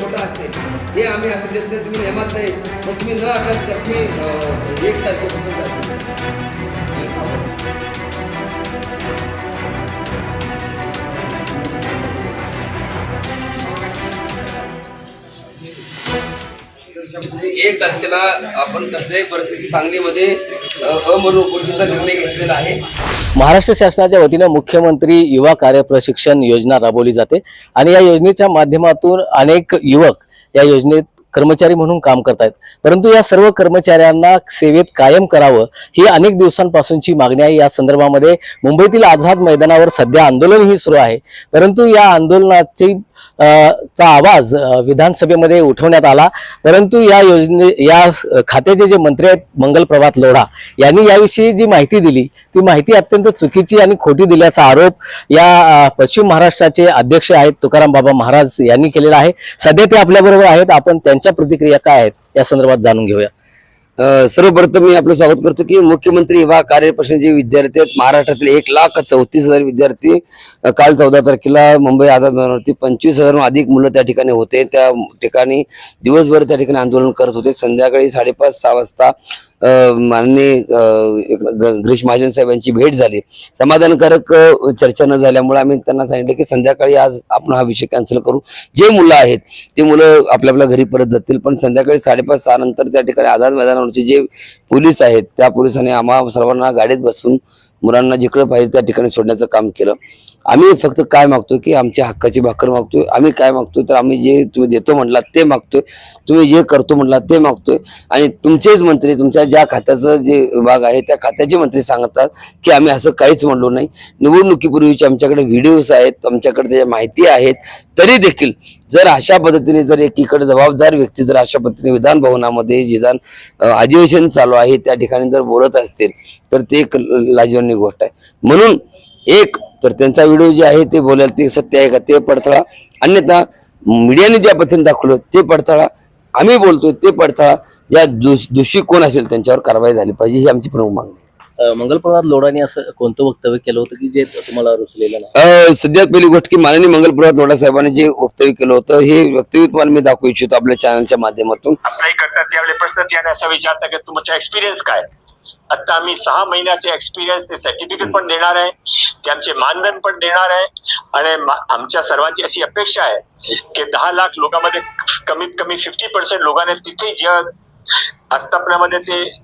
खोटं असेल हे आम्ही असं देत नाही तुम्ही नेमात नाही. मग तुम्ही न अभ्यास करते अं, एक तारखेपासून म्हणजे एक तारखेला आपण कसल्याही परिस्थिती सांगलीमध्ये अ, निर्णय घेतलेला आहे. महाराष्ट्र शासनाच्या वतीनं मुख्यमंत्री युवा कार्य प्रशिक्षण योजना राबवली जाते आणि या योजनेच्या माध्यमातून अनेक युवक या योजनेत कर्मचारी म्हणून काम करतायत. परंतु या सर्व कर्मचाऱ्यांना सेवेत कायम करावं ही अनेक दिवसांपासूनची मागणी आहे. या संदर्भामध्ये मुंबईतील आझाद मैदानावर सध्या आंदोलनही सुरू आहे. परंतु या आंदोलनाची चा आवाज विधानसभेमध्ये उठवण्यात आला. परंतु या योजने या खात्याचे जे मंत्री आहेत मंगल प्रभात लोढा यांनी याविषयी जी माहिती दिली ती माहिती अत्यंत चुकीची आणि खोटी दिल्याचा आरोप या पश्चिम महाराष्ट्राचे अध्यक्ष आहेत तुकाराम बाबा महाराज यांनी केलेला आहे. सध्या ते आपल्याबरोबर आहेत. आपण त्यांच्या प्रतिक्रिया काय आहेत या संदर्भात जाणून घेऊया. सर्वप्रथम मी आपलं स्वागत करतो की मुख्यमंत्री युवा कार्यप्रश्न जे विद्यार्थी आहेत महाराष्ट्रातील एक लाख चौतीस हजार विद्यार्थी काल चौदा तारखेला मुंबई आझाद मैदानावरती पंचवीस हजारहून अधिक मुलं त्या ठिकाणी होते. त्या ठिकाणी दिवसभर त्या ठिकाणी आंदोलन करत होते. संध्याकाळी साडेपाच सहा वाजता माननीय एक ग- गिरीश महाजन साहेब यांची भेट झाली. समाधानकारक चर्चा न झाल्यामुळे आम्ही त्यांना सांगितलं की संध्याकाळी आज आपण हा विषय कॅन्सल करू. जे मुलं आहेत ते मुलं आपल्या आपल्या घरी परत जातील. पण संध्याकाळी साडेपाच सहा नंतर त्या ठिकाणी आझाद मैदानावरचे जे पोलीस आहेत त्या पोलिसांनी आम्हा सर्वांना गाडीत बसून मुलांना जिकडं पाहिजे त्या ठिकाणी सोडण्याचं काम केलं. आम्ही फक्त काय मागतो की आमच्या हक्काची भाकर मागतोय. आम्ही काय मागतोय तर आम्ही जे तुम्ही देतो म्हटलात ते मागतोय. तुम्ही जे करतो म्हटलात ते मागतोय. आणि तुमचेच मंत्री तुमच्या ज्या खात्याचं जे विभाग आहे त्या खात्याचे मंत्री सांगतात की आम्ही असं काहीच म्हणलो नाही. निवडणुकीपूर्वीचे आमच्याकडे व्हिडिओज आहेत आमच्याकडे त्याच्या माहिती आहेत तरी देखील जर अशा पद्धतीने जर एकीकडे जबाबदार व्यक्ती जर अशा पद्धतीने विधान भवनामध्ये विधान अधिवेशन चालू आहे त्या ठिकाणी जर बोलत असतील तर ते एक लाजवानी गोष्ट आहे. म्हणून एक तर त्यांचा व्हिडिओ जे आहे ते बोलायला ते सत्य आहे का? ते पडताळा. अन्यथा मीडियाने ज्या पद्धतीने दाखवलं ते पडताळा. आम्ही बोलतोय ते पडताळा. ज्या दोषी कोण असेल त्यांच्यावर कारवाई झाली पाहिजे ही आमची प्रमुख मागणी आहे. अ, मंगल प्रभात लोढांनी असं कोणतं वक्तव्य केलं होतं की जे तुम्हाला रुचलेलं नाही? सध्यात पहिली गोष्ट की माननीय मंगलपुरात लोढा साहेबांनी जे वक्तव्य केलं होतं हे वक्तव्य तुम्हाला मी दाखवू इच्छितो आपल्या चॅनलच्या माध्यमातून. अप्लाय करतात त्यावेळी प्रश्न त्याने असा विचारता की तुमचा एक्सपिरियन्स काय? आता आम्ही सहा महिन्याचे एक्सपिरियन्स ते सर्टिफिकेट पण देणार आहे ते आमचे मानधन पण देणार आहे आणि आमच्या सर्वांची अशी अपेक्षा आहे की दहा लाख लोकांमध्ये कमीत कमी फिफ्टी पर्सेंट लोकांना तिथे ज्या आस्थापनामध्ये ते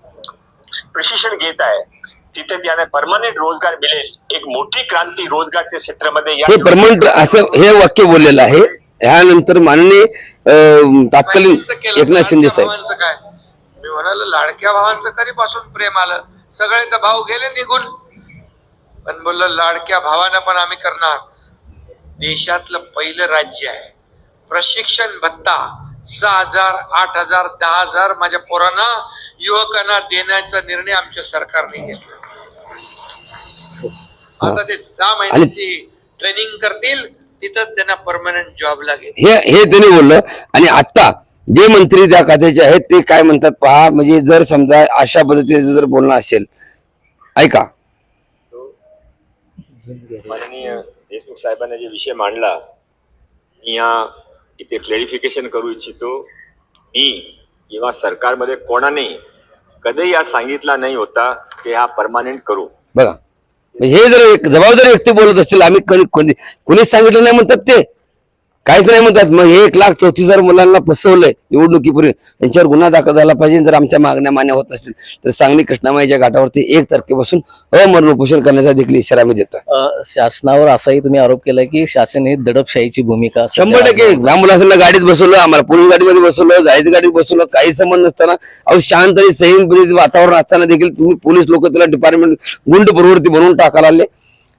प्रशिक्षण घेत आहे. तिथे त्याने परमनंट रोजगार मिळेल एक मोठी क्रांती रोजगारच्या क्षेत्रामध्ये या हे परमनंट असं हे वाक्य बोललेलं आहे. ह्यानंतर माननीय अ, तात्कालीन एकनाथ शिंदे लाडक्या साहेब. भावांचं काय? मी म्हणाल लाडक्या भावांचं कधीपासून प्रेम आलं? सगळे तर भाऊ गेले निघून. पण बोललो लाडक्या भावानं पण आम्ही करणार. देशातलं पहिलं राज्य आहे. प्रशिक्षण भत्ता सहा हजार आठ हजार दहा हजार माझ्या पोरांना युवकांना देण्याचा निर्णय आमच्या सरकारने घेतला. आता ते सहा महिन्याची ट्रेनिंग करतील तिथं त्यांना परमनंट जॉब लागेल. हे हे त्यांनी बोललं. आणि आता जे मंत्री त्या खात्याचे आहेत ते काय म्हणतात पहा म्हणजे जर समजा अशा पद्धतीने जर बोलणं असेल ऐका. माननीय देशमुख साहेबांनी जे विषय मांडला मी या इथे क्लॅरिफिकेशन करू इच्छितो. मी किंवा सरकारमध्ये कोणाने कधीही या सांगितला नाही होता की हा परमानंट करू. बघा. हे जर जबाबदारी व्यक्ती बोलत असतील आम्ही कोणी सांगितलं नाही म्हणतात ते. काहीच नाही म्हणतात. मग हे एक लाख चौतीस हजार मुलांना फसवलंय निवडणुकीपूर्वी. त्यांच्यावर गुन्हा दाखल झाला पाहिजे. जर आमच्या मागण्या मान्य होत नसतील तर सांगली कृष्णामाईच्या घाटावरती एक तारखेपासून अमरण उपोषण करण्याचा देखील इशारा देतोय. अ, शासनावर असाही तुम्ही आरोप केलाय की शासन ही दडपशाहीची भूमिका शंभर टक्के. ह्या मुलांना गाडीत बसवलं आम्हाला पोलीस गाडीमध्ये बसवलं जायचं गाडीत बसवलं काही संबंध नसताना. अहो शांत आणि संयमपणे वातावरण असताना देखील तुम्ही पोलीस लोक त्याला डिपार्टमेंट गुंड प्रवृत्ती बनवून टाकायला आले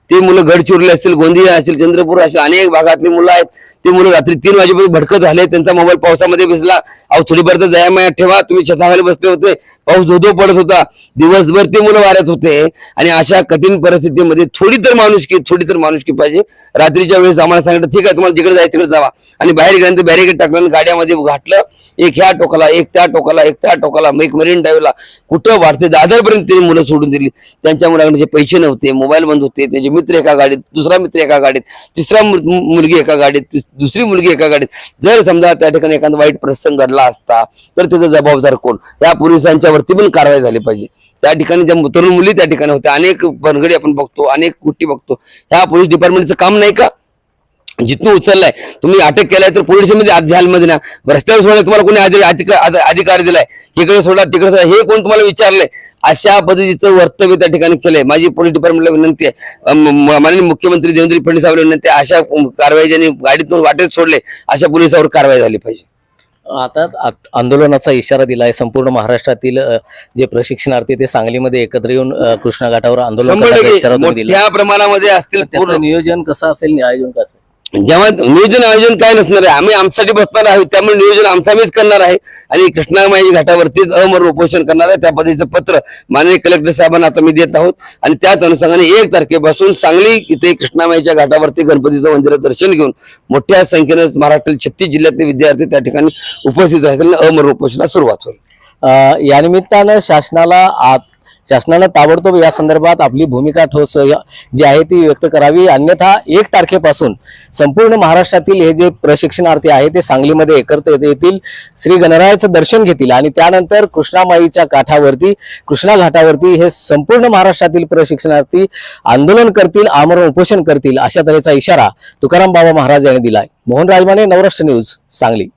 ती मुलं गडचिरोली असतील गोंदिया असतील चंद्रपूर असेल अनेक भागातली मुलं आहेत. ती मुलं रात्री तीन वाजेपर्यंत भटकत झाले. त्यांचा मोबाईल पावसामध्ये भिजला. अहो थोडीफार तर दयामाया ठेवा. तुम्ही छताखाली बसले होते. पाऊस धोधो पडत होता. दिवसभर ते मुलं वाऱ्यात होते. आणि अशा कठीण परिस्थितीमध्ये थोडी तर माणुसकी थोडी तर माणुसकी पाहिजे. रात्रीच्या वेळेस आम्हाला सांगितलं ठीक आहे तुम्हाला जिकडे जायचं तिकडे जावा. आणि बाहेर गेल्यानंतर बॅरिकेड टाकलं गाड्यामध्ये घातलं. एक ह्या टोकाला एक त्या टोकाला एक त्या टोकाला मग एक मरीन ड्राईव्हला कुठं वाढते दादरपर्यंत त्यांनी मुलं सोडून दिली. त्यांच्या मुलाकडे जे पैसे नव्हते मोबाईल बंद होते त्याचे मित्र एका गाडीत दुसरा मित्र एका गाडीत तिसरा मुलगी एका गाडीत दुसरी मुलगी एका गाडीत. जर समजा त्या ठिकाणी एखादा वाईट प्रसंग घडला असता तर त्याचा जबाबदार कोण? या पोलिसांच्या वरती पण कारवाई झाली पाहिजे. त्या ठिकाणी ज्या तरुण मुली त्या ठिकाणी होत्या अनेक बनगडी आपण बघतो अनेक गोष्टी बघतो. ह्या पोलीस डिपार्टमेंटचं काम नाही का? जिथून उचललाय तुम्ही अटक केलाय तर पोलीसमध्ये आज जेलमध्ये ना रस्त्यावर सोडा तुम्हाला कोणी अधि- अधिका- अधि- अधिकार दिलाय. इकडे सोडा तिकडे सोडा हे कोण तुम्हाला विचारलंय? अशा पद्धतीचं वर्तव्य त्या ठिकाणी केलंय. माझी पोलीस डिपार्टमेंटला विनंती आहे. माननीय मुख्यमंत्री देवेंद्र फडणवीस विनंती आहे अशा कारवाई ज्यांनी गाडीतून वाटेत सोडले अशा पोलिसावर कारवाई झाली पाहिजे. आता आंदोलनाचा इशारा दिलाय. संपूर्ण महाराष्ट्रातील जे प्रशिक्षणार्थी ते सांगलीमध्ये एकत्र येऊन कृष्णा घाटावर आंदोलन दिला मोठ्या प्रमाणामध्ये असतील नियोजन कसं असेल आयोजन कसं? जेव्हा नियोजन आयोजन काय नसणार आहे? आम्ही आमच्यासाठी बसणार आहोत त्यामुळे नियोजन आमचं आम्हीच करणार आहे. आणि कृष्णामाई घाटावरतीच अमर उपोषण करणार आहे. त्या पद्धतीचं पत्र माननीय कलेक्टर साहेबांना आता मी देत आहोत. आणि त्याच अनुषंगाने एक तारखेपासून सांगली इथे कृष्णामाईच्या घाटावरती गणपतीचं मंदिरात दर्शन घेऊन मोठ्या संख्येनं महाराष्ट्रातील छत्तीस जिल्ह्यातले विद्यार्थी त्या ठिकाणी उपस्थित राहतील अमर उपोषणाला सुरुवात होईल. या निमित्तानं शासनाला आत- शासनानं ताबडतोब या संदर्भात आपली भूमिका ठोस जी आहे ती व्यक्त करावी. अन्यथा एक तारखेपासून संपूर्ण महाराष्ट्रातील हे जे प्रशिक्षणार्थी आहे ते सांगलीमध्ये एकत्र येतील श्री गणरायाचं दर्शन घेतील आणि त्यानंतर कृष्णामाईच्या काठावरती कृष्णा घाटावरती हे संपूर्ण महाराष्ट्रातील प्रशिक्षणार्थी आंदोलन करतील आमरण उपोषण करतील अशा तऱ्हेचा इशारा तुकाराम बाबा महाराज यांनी दिलाय. मोहन राजमाने नवराष्ट्र न्यूज सांगली.